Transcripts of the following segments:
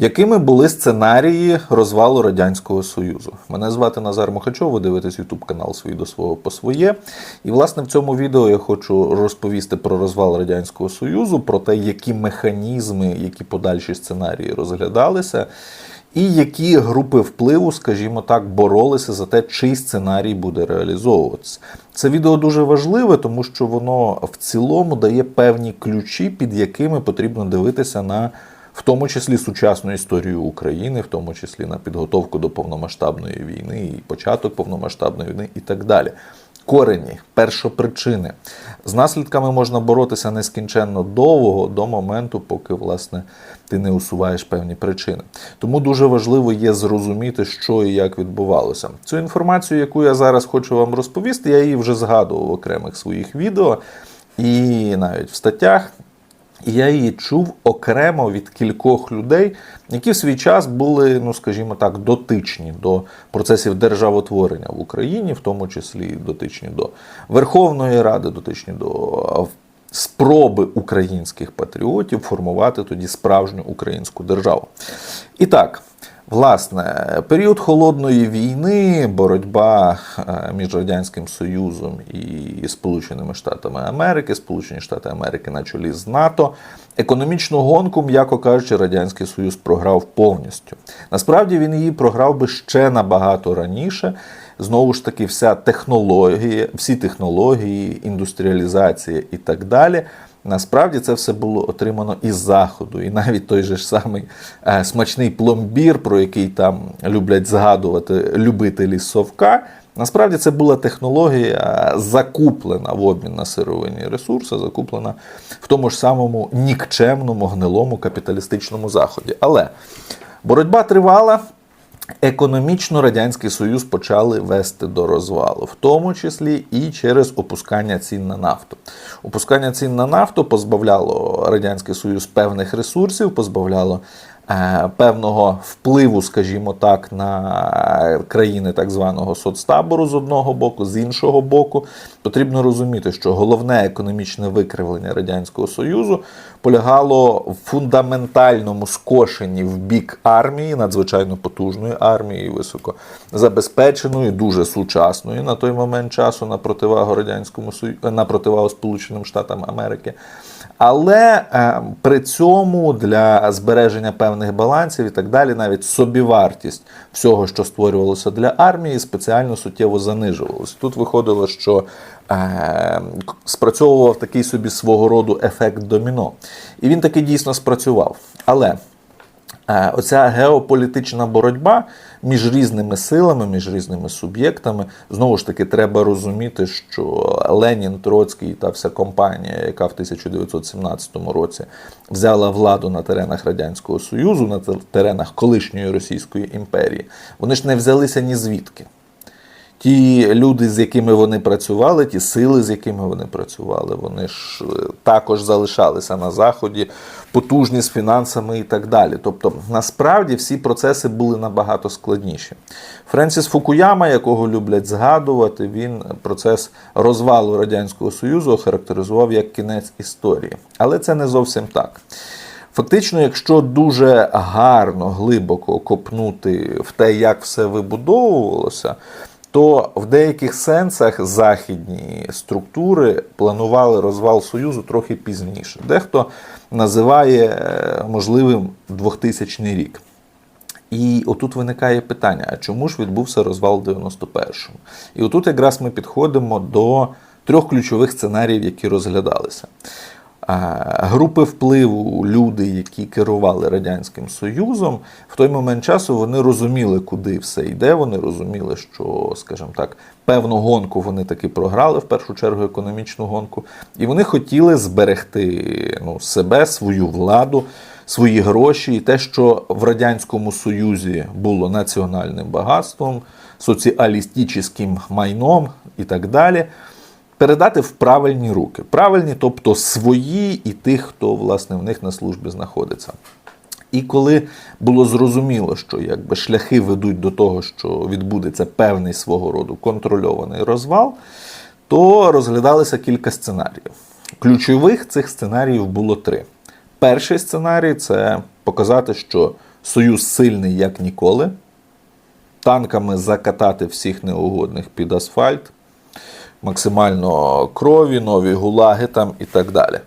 Якими були сценарії розвалу Радянського Союзу? Мене звати Назар Мохачов, ви дивитесь YouTube канал «Свій до свого по своє. І, власне, в цьому відео я хочу розповісти про розвал Радянського Союзу, про те, які механізми, які подальші сценарії розглядалися, і які групи впливу, скажімо так, боролися за те, чий сценарій буде реалізовуватися. Це відео дуже важливе, тому що воно в цілому дає певні ключі, під якими потрібно дивитися на в тому числі сучасну історію України, в тому числі на підготовку до повномасштабної війни, і початок повномасштабної війни, і так далі. Корені, першопричини. З наслідками можна боротися нескінченно довго до моменту, поки власне ти не усуваєш певні причини. Тому дуже важливо є зрозуміти, що і як відбувалося. Цю інформацію, яку я зараз хочу вам розповісти, я її вже згадував в окремих своїх відео і навіть в статтях. І я її чув окремо від кількох людей, які в свій час були, ну скажімо так, дотичні до процесів державотворення в Україні, в тому числі дотичні до Верховної Ради, дотичні до спроби українських патріотів формувати тоді справжню українську державу. І так. Власне, період холодної війни, боротьба е, між Радянським Союзом і Сполученими Штатами Америки, Сполучені Штати Америки на чолі з НАТО, економічну гонку, м'яко кажучи, Радянський Союз програв повністю. Насправді він її програв би ще набагато раніше. Знову ж таки, вся технологія, всі технології, індустріалізація і так далі. Насправді це все було отримано із заходу, і навіть той же ж самий е, смачний пломбір, про який там люблять згадувати любителі совка. Насправді це була технологія закуплена в обмін на сировинні ресурси, закуплена в тому ж самому нікчемному гнилому капіталістичному заході. Але боротьба тривала. Економічно Радянський Союз почали вести до розвалу, в тому числі і через опускання цін на нафту. Опускання цін на нафту позбавляло Радянський Союз певних ресурсів, позбавляло певного впливу, скажімо так, на країни так званого соцтабору з одного боку, з іншого боку, потрібно розуміти, що головне економічне викривлення Радянського Союзу полягало в фундаментальному скошенні в бік армії, надзвичайно потужної армії, високо забезпеченої, дуже сучасної на той момент часу на противагу радянському Союзу, на противагу Сполученим Штатам Америки. Але е, при цьому для збереження певних балансів і так далі, навіть собівартість всього, що створювалося для армії, спеціально суттєво занижувалося. Тут виходило, що е, спрацьовував такий собі свого роду ефект доміно. І він таки дійсно спрацював. Але оця геополітична боротьба між різними силами, між різними суб'єктами, знову ж таки, треба розуміти, що Ленін, Троцький та вся компанія, яка в 1917 році взяла владу на теренах Радянського Союзу, на теренах колишньої Російської імперії, вони ж не взялися ні звідки. Ті люди, з якими вони працювали, ті сили, з якими вони працювали, вони ж е, також залишалися на заході, потужні з фінансами і так далі. Тобто, насправді всі процеси були набагато складніші. Френсіс Фукуяма, якого люблять згадувати, він процес розвалу Радянського Союзу охарактеризував як кінець історії. Але це не зовсім так. Фактично, якщо дуже гарно, глибоко копнути в те, як все вибудовувалося, то в деяких сенсах західні структури планували розвал Союзу трохи пізніше. Дехто називає е, можливим 2000 рік. І отут виникає питання: а чому ж відбувся розвал в 91-му? І отут якраз ми підходимо до трьох ключових сценаріїв, які розглядалися. Групи впливу, люди, які керували Радянським Союзом, в той момент часу вони розуміли, куди все йде. Вони розуміли, що, скажімо так, певну гонку вони таки програли, в першу чергу економічну гонку, і вони хотіли зберегти ну, себе, свою владу, свої гроші, і те, що в Радянському Союзі було національним багатством, соціалістичним майном і так далі передати в правильні руки. Правильні, тобто свої і тих, хто власне в них на службі знаходиться. І коли було зрозуміло, що якби шляхи ведуть до того, що відбудеться певний свого роду контрольований розвал, то розглядалося кілька сценаріїв. Ключових цих сценаріїв було три. Перший сценарій це показати, що Союз сильний як ніколи. Танками закатати всіх неугодних під асфальт, максимально крові, нові гулаги там і так далі.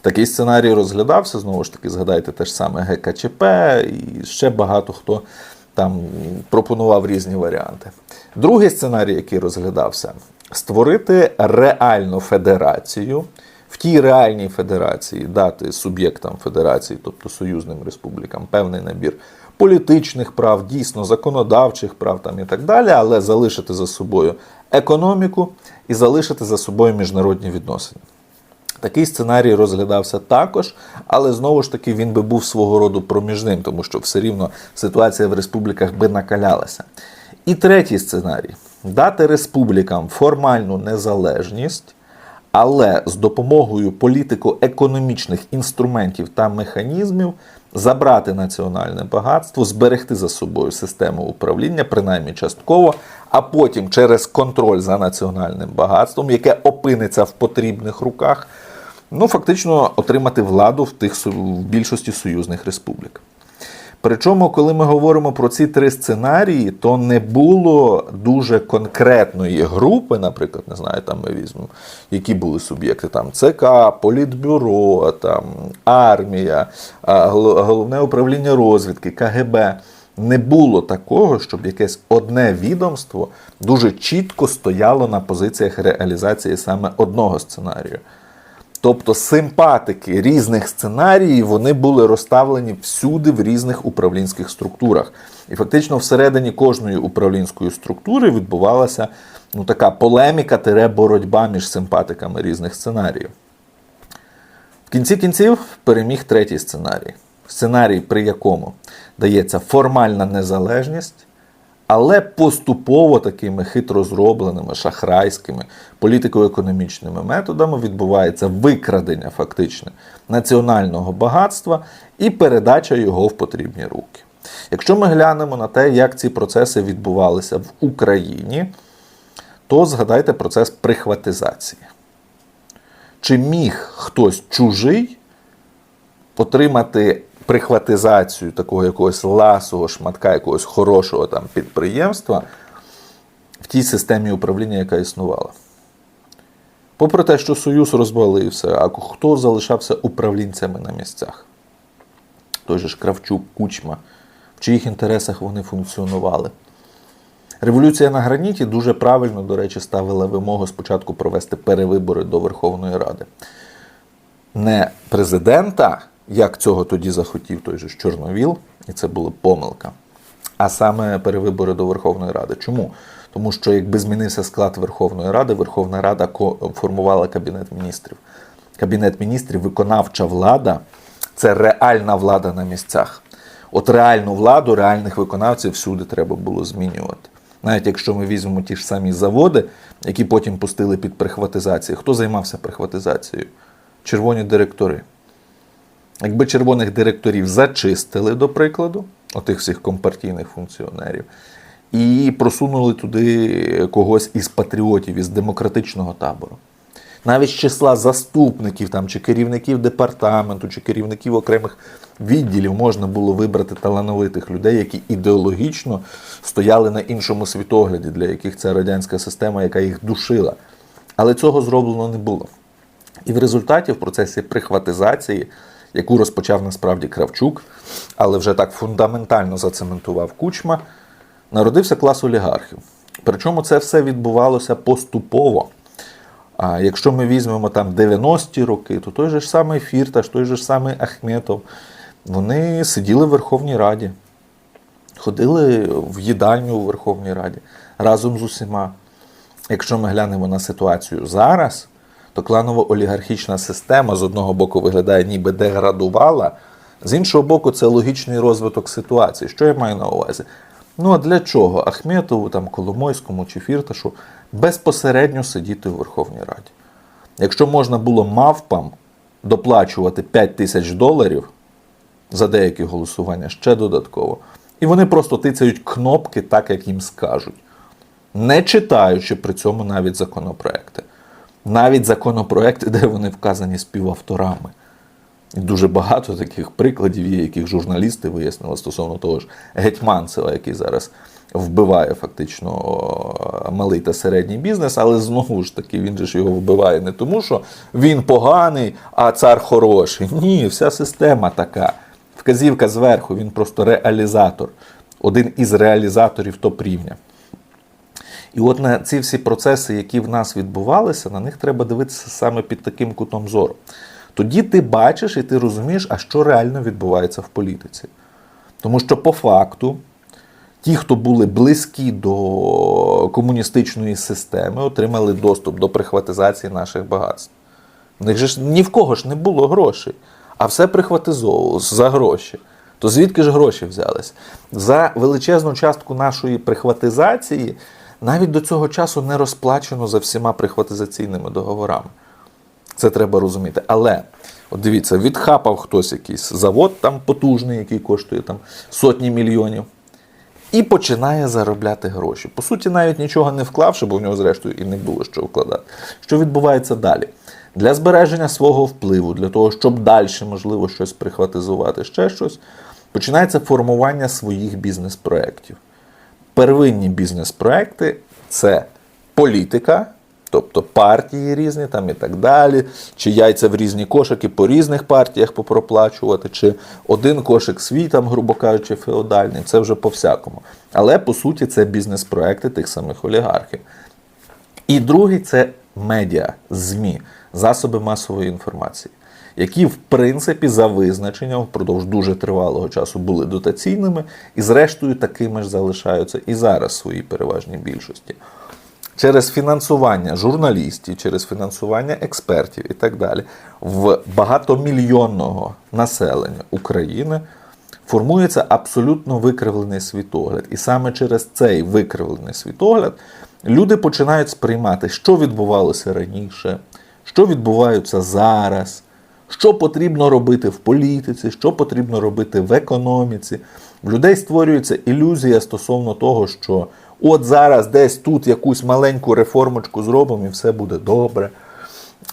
Такий сценарій розглядався, знову ж таки, згадайте те ж саме ГКЧП, і ще багато хто там пропонував різні варіанти. Другий сценарій, який розглядався, створити реальну федерацію. В тій реальній федерації дати суб'єктам федерації, тобто союзним республікам, певний набір політичних прав, дійсно законодавчих прав там і так далі, але залишити за собою економіку і залишити за собою міжнародні відносини. Такий сценарій розглядався також, але знову ж таки він би був свого роду проміжним, тому що все рівно ситуація в республіках би накалялася. І третій сценарій дати республікам формальну незалежність, але з допомогою політико-економічних інструментів та механізмів забрати національне багатство, зберегти за собою систему управління, принаймні частково, а потім через контроль за національним багатством, яке опиниться в потрібних руках, ну фактично отримати владу в тих в більшості союзних республік. Причому, коли ми говоримо про ці три сценарії, то не було дуже конкретної групи, наприклад, не знаю, там ми візьмемо, які були суб'єкти, там ЦК, Політбюро, там армія, головне управління розвідки, КГБ. Не було такого, щоб якесь одне відомство дуже чітко стояло на позиціях реалізації саме одного сценарію. Тобто симпатики різних сценаріїв вони були розставлені всюди в різних управлінських структурах. І фактично всередині кожної управлінської структури відбувалася ну, така полеміка тире боротьба між симпатиками різних сценаріїв. В кінці кінців переміг третій сценарій. Сценарій, при якому дається формальна незалежність, але поступово такими хитро зробленими шахрайськими політико-економічними методами відбувається викрадення фактичне національного багатства і передача його в потрібні руки. Якщо ми глянемо на те, як ці процеси відбувалися в Україні, то згадайте процес прихватизації. Чи міг хтось чужий отримати прихватизацію такого якогось ласого шматка, якогось хорошого там підприємства в тій системі управління, яка існувала. Попри те, що Союз розвалився, а хто залишався управлінцями на місцях? Той же ж Кравчук, Кучма, в чиїх інтересах вони функціонували. Революція на граніті дуже правильно, до речі, ставила вимогу спочатку провести перевибори до Верховної Ради. Не президента, як цього тоді захотів той же Чорновіл, і це була помилка, а саме перевибори до Верховної Ради. Чому? Тому що якби змінився склад Верховної Ради, Верховна Рада формувала Кабінет міністрів. Кабінет міністрів, виконавча влада це реальна влада на місцях. От реальну владу, реальних виконавців всюди треба було змінювати. Навіть якщо ми візьмемо ті ж самі заводи, які потім пустили під прихватизацію, хто займався прихватизацією? Червоні директори. Якби червоних директорів зачистили, до прикладу, отих всіх компартійних функціонерів, і просунули туди когось із патріотів, із демократичного табору. Навіть з числа заступників там, чи керівників департаменту, чи керівників окремих відділів можна було вибрати талановитих людей, які ідеологічно стояли на іншому світогляді, для яких це радянська система, яка їх душила. Але цього зроблено не було. І в результаті, в процесі прихватизації, яку розпочав насправді Кравчук, але вже так фундаментально зацементував Кучма, народився клас олігархів. Причому це все відбувалося поступово. А якщо ми візьмемо там 90-ті роки, то той же ж самий Фірташ, той же ж самий Ахметов, вони сиділи в Верховній Раді, ходили в їдальню у Верховній Раді разом з усіма. Якщо ми глянемо на ситуацію зараз, то кланово-олігархічна система з одного боку виглядає ніби деградувала, з іншого боку, це логічний розвиток ситуації. Що я маю на увазі? Ну а для чого Ахметову, там, Коломойському чи Фірташу безпосередньо сидіти у Верховній Раді? Якщо можна було мавпам доплачувати 5 тисяч доларів за деякі голосування ще додатково, і вони просто тицяють кнопки так, як їм скажуть, не читаючи при цьому навіть законопроекти. Навіть законопроекти, де вони вказані співавторами. І дуже багато таких прикладів є, яких журналісти вияснили стосовно того ж Гетьманцева, який зараз вбиває фактично малий та середній бізнес, але знову ж таки він же ж його вбиває не тому, що він поганий, а цар хороший. Ні, вся система така. Вказівка зверху, він просто реалізатор, один із реалізаторів топ-рівня. І от на ці всі процеси, які в нас відбувалися, на них треба дивитися саме під таким кутом зору. Тоді ти бачиш і ти розумієш, а що реально відбувається в політиці. Тому що по факту ті, хто були близькі до комуністичної системи, отримали доступ до прихватизації наших багатств. В них же ж ні в кого ж не було грошей, а все прихватизовувалось за гроші. То звідки ж гроші взялись? За величезну частку нашої прихватизації навіть до цього часу не розплачено за всіма прихватизаційними договорами. Це треба розуміти. Але, от дивіться, відхапав хтось якийсь завод там потужний, який коштує там сотні мільйонів, і починає заробляти гроші. По суті, навіть нічого не вклавши, бо в нього, зрештою, і не було що вкладати. Що відбувається далі? Для збереження свого впливу, для того, щоб далі, можливо, щось прихватизувати, ще щось, починається формування своїх бізнес-проєктів. Первинні бізнес-проекти це політика, тобто партії різні там і так далі, чи яйця в різні кошики по різних партіях попроплачувати, чи один кошик свій, там, грубо кажучи, феодальний, це вже по всякому. Але по суті це бізнес-проекти тих самих олігархів. І другий це медіа, ЗМІ, засоби масової інформації, які, в принципі, за визначенням впродовж дуже тривалого часу були дотаційними і, зрештою, такими ж залишаються і зараз в своїй переважній більшості. Через фінансування журналістів, через фінансування експертів і так далі, в багатомільйонного населення України формується абсолютно викривлений світогляд. І саме через цей викривлений світогляд люди починають сприймати, що відбувалося раніше, що відбувається зараз, що потрібно робити в політиці, що потрібно робити в економіці. В людей створюється ілюзія стосовно того, що от зараз десь тут якусь маленьку реформочку зробимо і все буде добре.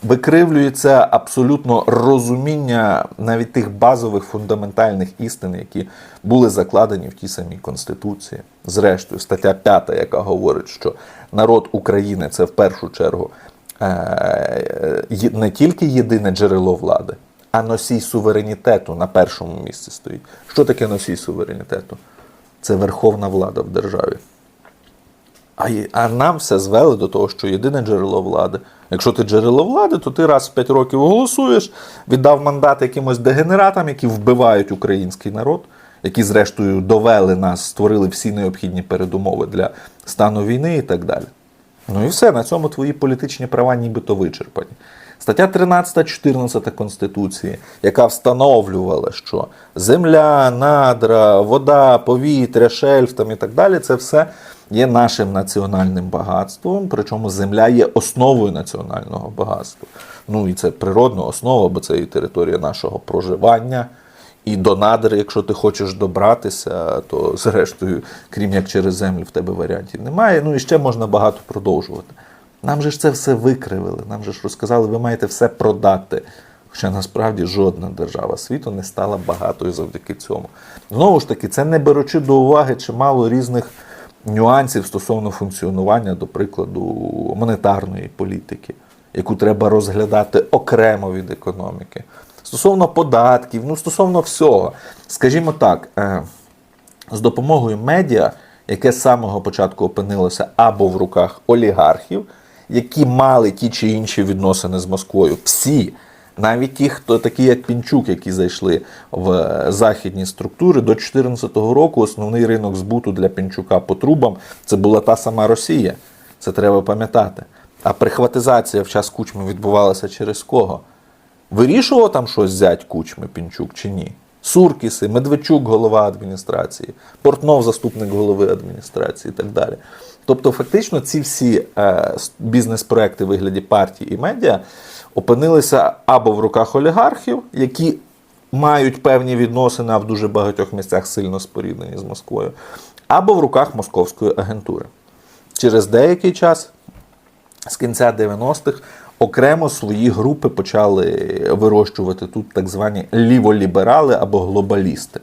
Викривлюється абсолютно розуміння навіть тих базових фундаментальних істин, які були закладені в тій самій Конституції. Зрештою, стаття 5, яка говорить, що народ України це в першу чергу не тільки єдине джерело влади, а носій суверенітету на першому місці стоїть. Що таке носій суверенітету? Це верховна влада в державі. А, а нам все звели до того, що єдине джерело влади. Якщо ти джерело влади, то ти раз в 5 років голосуєш, віддав мандат якимось дегенератам, які вбивають український народ, які, зрештою, довели нас, створили всі необхідні передумови для стану війни і так далі. Ну і все, на цьому твої політичні права нібито вичерпані. Стаття 13-14 Конституції, яка встановлювала, що земля, надра, вода, повітря, шельф там і так далі, це все є нашим національним багатством. Причому земля є основою національного багатства. Ну і це природна основа, бо це і територія нашого проживання. І до надр, якщо ти хочеш добратися, то зрештою, крім як через землю, в тебе варіантів немає. Ну і ще можна багато продовжувати. Нам же ж це все викривили, нам же ж розказали, ви маєте все продати. Хоча насправді жодна держава світу не стала багатою завдяки цьому. Знову ж таки, це не беручи до уваги чимало різних нюансів стосовно функціонування, до прикладу, монетарної політики, яку треба розглядати окремо від економіки. Стосовно податків, ну стосовно всього. Скажімо так, е, з допомогою медіа, яке з самого початку опинилося або в руках олігархів, які мали ті чи інші відносини з Москвою, всі, навіть ті, хто такі, як Пінчук, які зайшли в е, західні структури, до 2014 року основний ринок збуту для Пінчука по трубам це була та сама Росія. Це треба пам'ятати. А прихватизація в час кучми відбувалася через кого? Вирішував там щось зять кучми Пінчук чи ні? Суркіси, Медведчук, голова адміністрації, Портнов, заступник голови адміністрації і так далі. Тобто, фактично, ці всі е, бізнес-проекти вигляді партій і медіа опинилися або в руках олігархів, які мають певні відносини, а в дуже багатьох місцях сильно споріднені з Москвою, або в руках московської агентури. Через деякий час з кінця 90-х Окремо свої групи почали вирощувати тут так звані ліволіберали або глобалісти,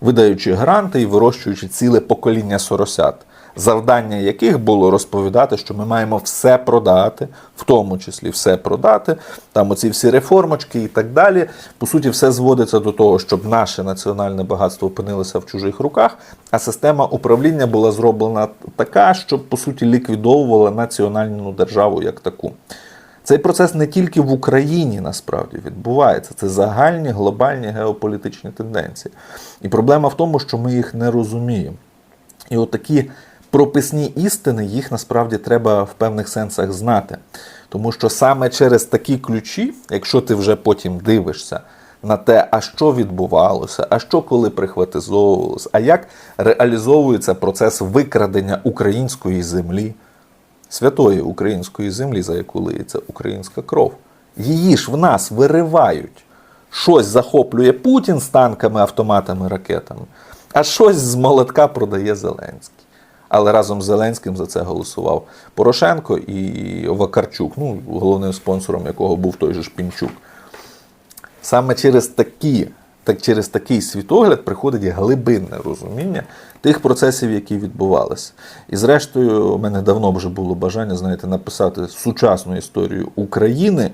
видаючи гранти і вирощуючи ціле покоління соросят, завдання яких було розповідати, що ми маємо все продати, в тому числі все продати, там оці всі реформочки і так далі. По суті, все зводиться до того, щоб наше національне багатство опинилося в чужих руках, а система управління була зроблена така, щоб по суті ліквідовувала національну державу як таку. Цей процес не тільки в Україні насправді відбувається, це загальні глобальні геополітичні тенденції. І проблема в тому, що ми їх не розуміємо. І от такі прописні істини, їх насправді треба в певних сенсах знати. Тому що саме через такі ключі, якщо ти вже потім дивишся на те, а що відбувалося, а що коли прихватизовувалося, а як реалізовується процес викрадення української землі, святої української землі, за яку лиється українська кров. Її ж в нас виривають. Щось захоплює Путін з танками, автоматами, ракетами, а щось з молотка продає Зеленський. Але разом з Зеленським за це голосував Порошенко і Вакарчук, ну, головним спонсором якого був той же Шпінчук. Саме через такі, так через такий світогляд приходить глибинне розуміння тих процесів, які відбувалися. І зрештою, у мене давно вже було бажання, знаєте, написати сучасну історію України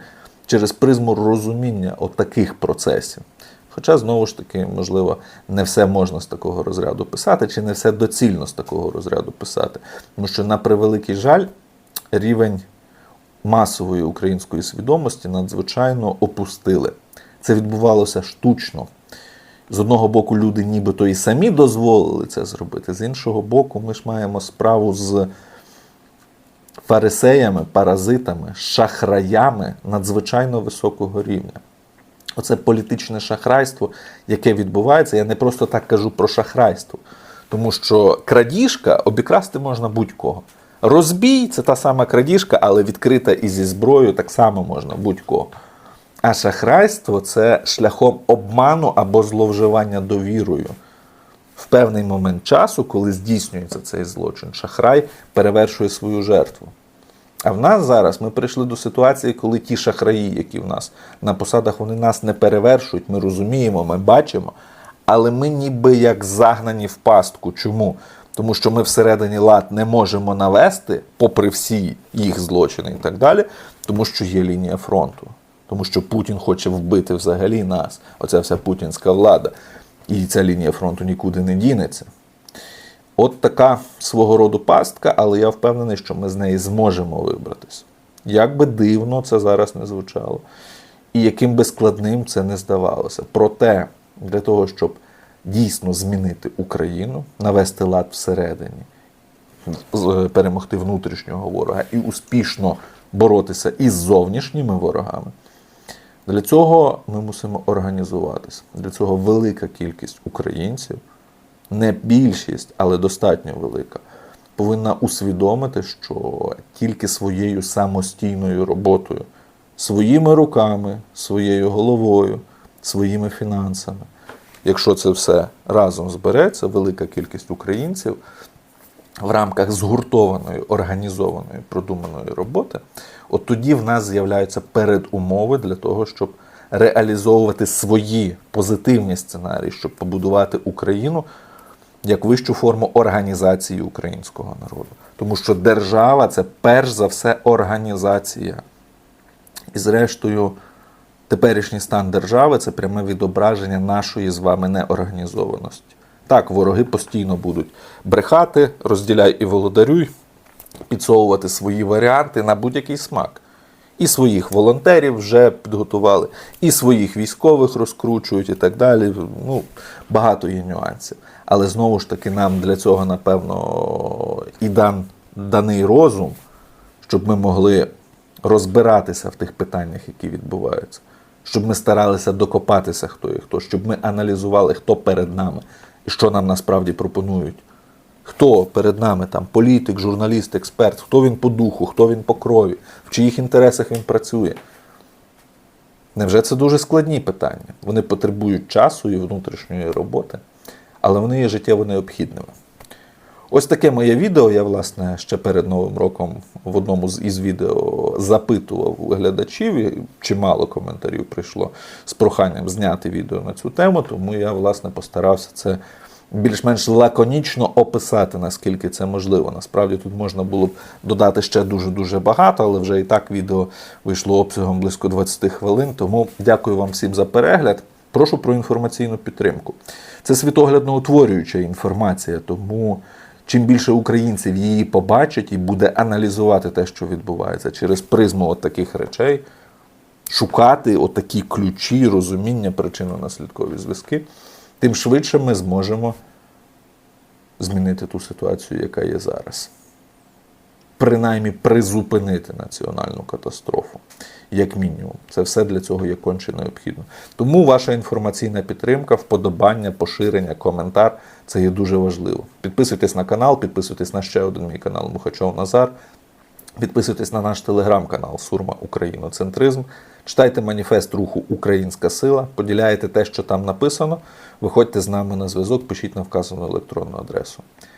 через призму розуміння отаких процесів. Хоча, знову ж таки, можливо, не все можна з такого розряду писати, чи не все доцільно з такого розряду писати. Тому що, на превеликий жаль, рівень масової української свідомості надзвичайно опустили. Це відбувалося штучно. З одного боку, люди нібито і самі дозволили це зробити, з іншого боку, ми ж маємо справу з фарисеями, паразитами, шахраями надзвичайно високого рівня. Оце політичне шахрайство, яке відбувається. Я не просто так кажу про шахрайство, тому що крадіжка обікрасти можна будь-кого. Розбій це та сама крадіжка, але відкрита і зі зброєю так само можна будь-кого. А шахрайство це шляхом обману або зловживання довірою. В певний момент часу, коли здійснюється цей злочин, шахрай перевершує свою жертву. А в нас зараз ми прийшли до ситуації, коли ті шахраї, які в нас на посадах, вони нас не перевершують, ми розуміємо, ми бачимо, але ми ніби як загнані в пастку. Чому? Тому що ми всередині лад не можемо навести, попри всі їх злочини і так далі, тому що є лінія фронту. Тому що Путін хоче вбити взагалі нас. Оця вся путінська влада. І ця лінія фронту нікуди не дінеться. От така свого роду пастка, але я впевнений, що ми з неї зможемо вибратися. Як би дивно це зараз не звучало, і яким би складним це не здавалося. Проте, для того, щоб дійсно змінити Україну, навести лад всередині, перемогти внутрішнього ворога і успішно боротися із зовнішніми ворогами, для цього ми мусимо організуватися. Для цього велика кількість українців, не більшість, але достатньо велика, повинна усвідомити, що тільки своєю самостійною роботою, своїми руками, своєю головою, своїми фінансами, якщо це все разом збереться, велика кількість українців в рамках згуртованої, організованої, продуманої роботи, от тоді в нас з'являються передумови для того, щоб реалізовувати свої позитивні сценарії, щоб побудувати Україну як вищу форму організації українського народу. Тому що держава це перш за все організація. І зрештою, теперішній стан держави це пряме відображення нашої з вами неорганізованості. Так, вороги постійно будуть брехати, розділяй і володарюй, підсовувати свої варіанти на будь-який смак. І своїх волонтерів вже підготували, і своїх військових розкручують і так далі. Ну, багато є нюансів. Але знову ж таки, нам для цього, напевно, і дан, даний розум, щоб ми могли розбиратися в тих питаннях, які відбуваються, щоб ми старалися докопатися, хто є хто, щоб ми аналізували, хто перед нами і що нам насправді пропонують. Хто перед нами там політик, журналіст, експерт, хто він по духу, хто він по крові, в чиїх інтересах він працює. Невже це дуже складні питання? Вони потребують часу і внутрішньої роботи, але вони є життєво необхідними. Ось таке моє відео. Я, власне, ще перед Новим роком в одному із відео запитував глядачів, і чимало коментарів прийшло з проханням зняти відео на цю тему, тому я, власне, постарався це більш-менш лаконічно описати, наскільки це можливо. Насправді тут можна було б додати ще дуже-дуже багато, але вже і так відео вийшло обсягом близько 20 хвилин. Тому дякую вам всім за перегляд. Прошу про інформаційну підтримку. Це світоглядно утворююча інформація, тому чим більше українців її побачать і буде аналізувати те, що відбувається через призму от таких речей, шукати отакі ключі, розуміння причинно-наслідкові зв'язки, тим швидше ми зможемо змінити ту ситуацію, яка є зараз. Принаймні призупинити національну катастрофу, як мінімум. Це все для цього є конче необхідно. Тому ваша інформаційна підтримка, вподобання, поширення, коментар це є дуже важливо. Підписуйтесь на канал, підписуйтесь на ще один мій канал Мухачов Назар. Підписуйтесь на наш телеграм-канал Сурма Україноцентризм. Читайте маніфест руху Українська сила, поділяйте те, що там написано. Виходьте з нами на зв'язок, пишіть на вказану електронну адресу.